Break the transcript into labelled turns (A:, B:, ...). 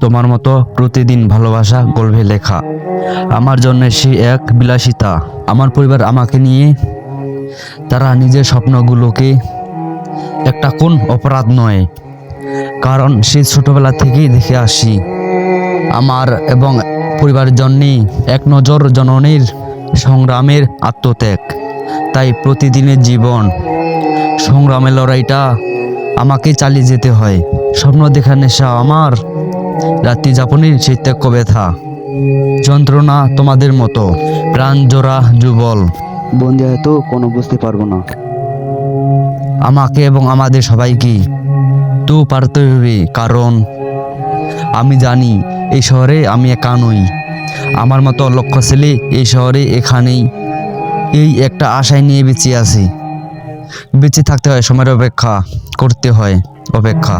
A: তোমার মতো প্রতিদিন ভালোবাসা গল্পে লেখা। আমার জন্য সে এক বিলাসিতা। আমার পরিবার আমাকে নিয়ে, তারা নিজের স্বপ্নগুলোকে, একটা কোন অপরাধ নয়। কারণ সে ছোটবেলা থেকেই দেখে আসি। আমার এবং পরিবারের জন্যেই এক নজর জননীর সংগ্রামের আত্মত্যাগ। তাই প্রতিদিনের জীবন, সংগ্রামের লড়াইটা আমাকে চালিয়ে যেতে হয়। স্বপ্ন দেখা নেশা আমার। রাত্রি যাপনের সেই ত্যাগ ব্যথা যন্ত্রণা তোমাদের মতো। প্রাণ জোড়া যুবল
B: বন্দি হয়তো কোনো বুঝতে পারব না।
A: আমাকে এবং আমাদের সবাইকে তো পারতে হবে কারণ আমি জানি এই শহরে আমি একা নই। আমার মতো লক্ষ্য ছেলে এই শহরে এখানেই এই একটা আশায় নিয়ে বেঁচে আছি। বেঁচে থাকতে হয় সময়ের অপেক্ষা করতে হয় অপেক্ষা।